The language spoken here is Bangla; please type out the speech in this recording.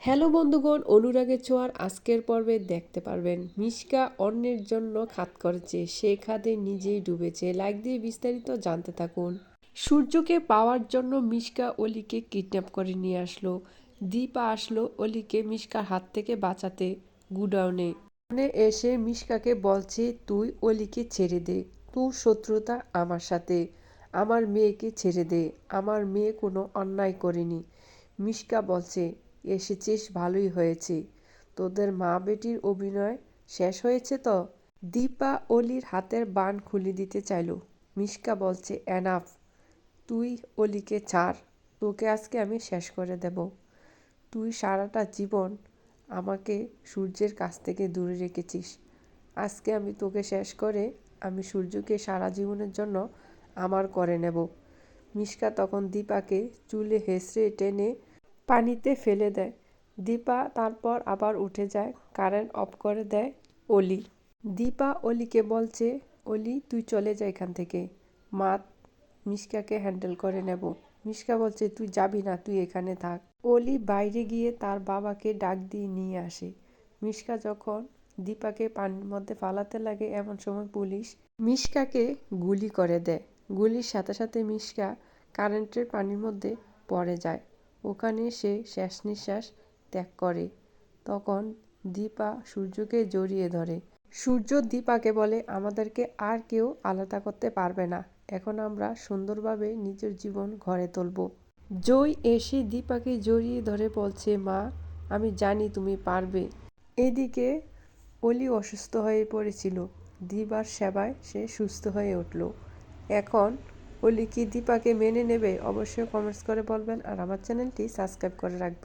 হ্যালো বন্ধুগণ অনুরাগের ছোঁয়ার আজকের পর্বে দেখতে পারবেন মিশকা অন্যের জন্য খাত করেছে। সে খাদে নিজেই ডুবেছে। লাইক দিয়ে বিস্তারিত জানতে থাকুন। সূর্যকে পাওয়ার জন্য মিশকা অলিকে কিডন্যাপ করে নিয়ে আসলো। দীপা আসলো অলিকে মিশকার হাত থেকে বাঁচাতে গুডাউনে এসে মিশকাকে বলছে, তুই অলিকে ছেড়ে দে। তোর শত্রুতা আমার সাথে। আমার মেয়েকে ছেড়ে দে। আমার মেয়ে কোনো অন্যায় করেনি। মিশকা বলছে এসেছিস, ভালোই হয়েছে। তোদের মা বেটির অভিনয় শেষ হয়েছে তো? দীপা অলির হাতের বান খুলে দিতে চাইল। মিশকা বলছে, এনাফ, তুই অলিকে ছাড়, তোকে আজকে আমি শেষ করে দেব। তুই সারাটা জীবন আমাকে সূর্যের কাছ থেকে দূরে রেখেছিস। আজকে আমি তোকে শেষ করে আমি সূর্যকে সারা জীবনের জন্য আমার করে নেব। মিশকা তখন দীপাকে চুলে হেসড়ে টেনে পানিতে ফেলে দেয়। দীপা তারপর আবার উঠে যায়, কারেন্ট অফ করে দেয় অলি। দীপা অলিকে বলছে, অলি, তুই চলে যা এখান থেকে। মা মিশকাকে হ্যান্ডেল করে নেব মিশকা বলছে, তুই যাবি না, তুই এখানে থাক অলি বাইরে গিয়ে তার বাবাকে ডাক দিয়ে নিয়ে আসে। মিশকা যখন দীপাকে পানির মধ্যে ফালাতে লাগে এমন সময় পুলিশ মিশকাকে গুলি করে দেয়। গুলির সাথে সাথে মিশকা কারেন্টের পানির মধ্যে পড়ে যায়। ওখানে সে শেষ নিঃশ্বাস ত্যাগ করে। তখন দীপা সূর্যকে জড়িয়ে ধরে। সূর্য দীপাকে বলে, আমাদেরকে আর কেউ আলাদা করতে পারবে না। এখন আমরা সুন্দরভাবে নিজের জীবন ঘরে তুলব। জয় এসে দীপাকে জড়িয়ে ধরে বলছে, মা, আমি জানি তুমি পারবে। এদিকে অলি অসুস্থ হয়ে পড়েছিল। দিবার সেবায় সে সুস্থ হয়ে উঠল। এখন অলি কি, দীপাকে মেনে নেবে? অবশ্যই কমেন্টস করে বলবেন আর আমার চ্যানেলটি সাবস্ক্রাইব করে রাখবেন।